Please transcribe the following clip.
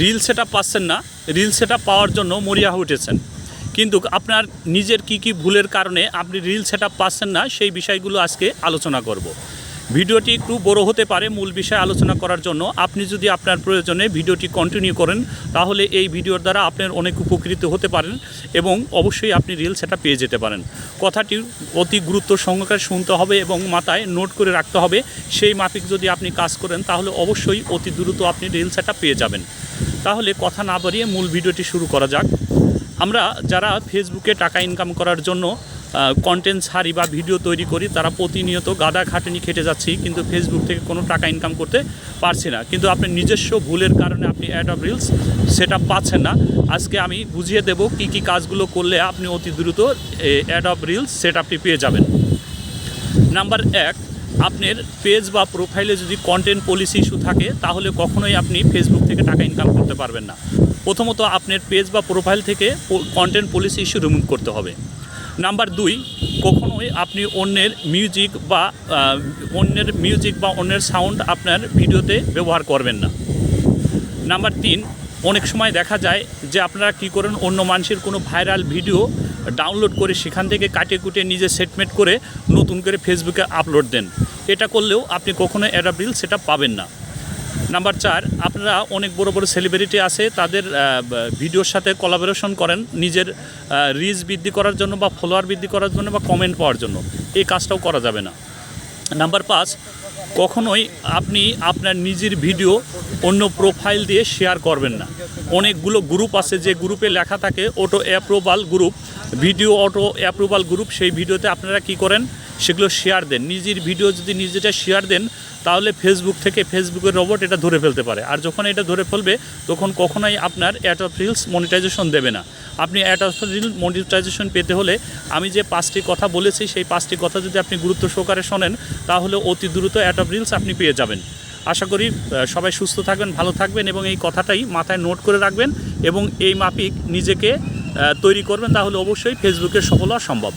Reel set পাচ্ছেন না, reel set পাওয়ার জন্য মরিয়া হয়ে উঠেছেন। কিন্তু আপনার নিজের কি কি ভুলের কারণে আপনি রিল সেট পাচ্ছেন না, সেই বিষয়গুলো আজকে আলোচনা করব। ভিডিওটি একটু বড় হতে পারে মূল বিষয় আলোচনা করার জন্য। আপনি যদি আপনার প্রয়োজনে ভিডিওটি কন্টিনিউ করেন, তাহলে এই ভিডিওর দ্বারা আপনার অনেক উপকৃত হতে পারেন এবং অবশ্যই আপনি রিল সেটা পেয়ে যেতে পারেন। কথাটি অতি গুরুত্ব সহকারে শুনতে হবে এবং মাথায় নোট করে রাখতে হবে। সেই মাফিক যদি আপনি কাজ করেন, তাহলে অবশ্যই অতি দ্রুত আপনি রিল সেটা পেয়ে যাবেন। তাহলে কথা না বাড়িয়ে মূল ভিডিওটি শুরু করা যাক। আমরা যারা ফেসবুকে টাকা ইনকাম করার জন্য কন্টেন্ট ছাড়ি বা ভিডিও তৈরি করি, তারা প্রতিনিয়ত গাদা খাটুনি খেটে যাচ্ছি, কিন্তু ফেসবুক থেকে কোনো টাকা ইনকাম করতে পারছি না। কিন্তু আপনি নিজস্ব ভুলের কারণে আপনি অ্যাড অফ রিলস সেটা পাচ্ছেন না। আজকে আমি বুঝিয়ে দেব কি কি কাজগুলো করলে আপনি অতি দ্রুত অ্যাড অফ রিলস সেট আপনি পেয়ে যাবেন। নাম্বার এক আপনার পেজ বা প্রোফাইলে যদি কন্টেন্ট পলিসি ইস্যু থাকে, তাহলে কখনোই আপনি ফেসবুক থেকে টাকা ইনকাম করতে পারবেন না। প্রথমত আপনার পেজ বা প্রোফাইল থেকে কন্টেন্ট পলিসি ইস্যু রিমুভ করতে হবে। নাম্বার দুই, কখনোই আপনি অন্যের মিউজিক বা অন্যের মিউজিক বা অন্যের সাউন্ড আপনার ভিডিওতে ব্যবহার করবেন না। নাম্বার তিন, অনেক সময় দেখা যায় যে আপনারা কি করেন, অন্য মানুষের কোনো ভাইরাল ভিডিও ডাউনলোড করে সেখান থেকে কাটে কুটে নিজে সেটমেট করে নতুন করে ফেসবুকে আপলোড দেন। এটা করলেও আপনি কখনো অ্যাডাব রিল সেটা পাবেন না। নাম্বার চার, আপনারা অনেক বড় বড় সেলিব্রিটি আছে, তাদের ভিডিওর সাথে কোলাবোরেশন করেন নিজের রিচ বৃদ্ধি করার জন্য বা ফলোয়ার বৃদ্ধি করার জন্য বা কমেন্ট পাওয়ার জন্য। এই কাজটাও করা যাবে না। নাম্বার পাঁচ কখনোই আপনি আপনার নিজের ভিডিও অন্য প্রোফাইল দিয়ে শেয়ার করবেন না। অনেকগুলো গ্রুপ আছে, যে গ্রুপে লেখা থাকে auto approval group video auto approval group সেই ভিডিওতে আপনারা কি করেন? সেগুলো শেয়ার দেন। নিজের ভিডিও যদি নিজেটা শেয়ার দেন তাহলে ফেসবুক থেকে ফেসবুকের রোবট এটা ধরে ফেলতে পারে। আর যখন এটা ধরে ফেলবে, তখন কখনোই আপনার অ্যাট অফ রিলস মনিটাইজেশন দেবে না। আপনি অ্যাট অফ রিল মনিটাইজেশন পেতে হলে আমি যে পাঁচটি কথা বলেছি, সেই পাঁচটি কথা যদি আপনি গুরুত্ব সহকারে শোনেন, তাহলে অতি দ্রুত অ্যাট অফ রিলস আপনি পেয়ে যাবেন। আশা করি সবাই সুস্থ থাকবেন, ভালো থাকবেন এবং এই কথাটাই মাথায় নোট করে রাখবেন এবং এই মাফিক নিজেকে তৈরি করবেন, তাহলে অবশ্যই ফেসবুকের সফল হওয়া সম্ভব।